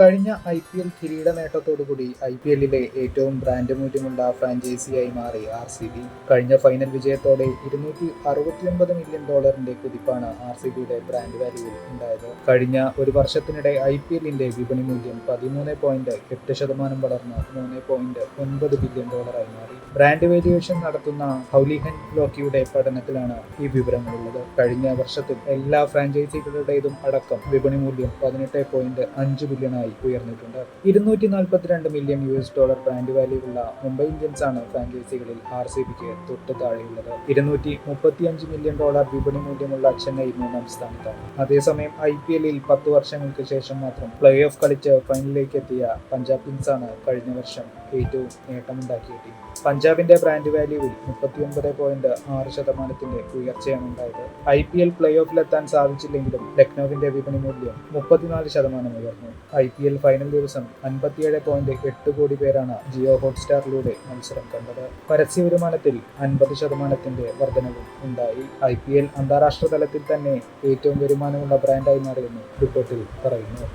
കഴിഞ്ഞ I P L കിരീട നേട്ടത്തോടുകൂടി I P എല്ലിലെ ഏറ്റവും ബ്രാൻഡ് മൂല്യമുള്ള ഫ്രാഞ്ചൈസിയായി മാറി ആർ സി ബി. കഴിഞ്ഞ ഫൈനൽ വിജയത്തോടെ ഇരുന്നൂറ്റി അറുപത്തിയൊൻപത് മില്യൺ ഡോളറിന്റെ കുതിപ്പാണ് ആർ സി ബിയുടെ ബ്രാൻഡ് വാല്യൂവിൽ ഉണ്ടായത്. കഴിഞ്ഞ ഒരു വർഷത്തിനിടെ ഐ പി എല്ലിന്റെ വിപണി മൂല്യം പതിമൂന്ന് പോയിന്റ് എട്ട് ശതമാനം വളർന്ന് മൂന്ന് പോയിന്റ് ഒൻപത് ബില്യൺ ഡോളറായി മാറി. ബ്രാൻഡ് വാല്യുവേഷൻ നടത്തുന്ന ഹൗലിഹൻ ലോക്കിയുടെ പഠനത്തിലാണ് ഈ വിവരങ്ങളുള്ളത്. കഴിഞ്ഞ വർഷത്തിൽ എല്ലാ ഫ്രാഞ്ചൈസികളുടേതും അടക്കം വിപണി മൂല്യം പതിനെട്ട് പോയിന്റ് അഞ്ച് ബില്യണായി ഉയർന്നിട്ടുണ്ട്. ഇരുന്നൂറ്റി നാൽപ്പത്തിരണ്ട് million U S dollar brand value ഉള്ള മുംബൈ ഇന്ത്യൻസ് ആണ് ഫ്രാഞ്ചൈസികളിൽ ആർ സി ബിക്ക് തൊട്ട് താഴെയുള്ളത്. ഇരുന്നൂറ്റി മുപ്പത്തിയഞ്ച് മില്യൺ ഡോളർ വിപണി മൂല്യമുള്ള ചെന്നൈ മൂന്നാം സ്ഥാനത്താണ്. അതേസമയം ഐ പി എല്ലിൽ പത്ത് വർഷങ്ങൾക്ക് ശേഷം മാത്രം പ്ലേ ഓഫ് കളിച്ച് ഫൈനലിലേക്ക് എത്തിയ പഞ്ചാബ് കിങ്സ് ആണ് കഴിഞ്ഞ വർഷം ഏറ്റവും നേട്ടമുണ്ടാക്കിയ ടീം പഞ്ചാബിന്റെ ബ്രാൻഡ് വാല്യൂവിൽ മുപ്പത്തിയൊൻപത് പോയിന്റ് ആറ് ശതമാനത്തിന്റെ ഉയർച്ചയാണ് ഉണ്ടായത്. ഐ പി എൽ പ്ലേ ഓഫിലെത്താൻ സാധിച്ചില്ലെങ്കിലും ലക്നൌവിന്റെ വിപണി മൂല്യം മുപ്പത്തിനാല് ശതമാനം ഉയർന്നു. ഐ പി എൽ ഫൈനൽ ദിവസം അൻപത്തിയേഴ് പോയിന്റ് എട്ട് കോടി പേരാണ് ജിയോ ഹോട്ട്സ്റ്റാറിലൂടെ മത്സരം കണ്ടത്. പരസ്യ വരുമാനത്തിൽ അൻപത് ശതമാനത്തിന്റെ വർധനവും ഉണ്ടായി. ഐ പി എൽ അന്താരാഷ്ട്ര തലത്തിൽ തന്നെ ഏറ്റവും വരുമാനമുള്ള ബ്രാൻഡായി മാറിയെന്ന് റിപ്പോർട്ടിൽ പറയുന്നു.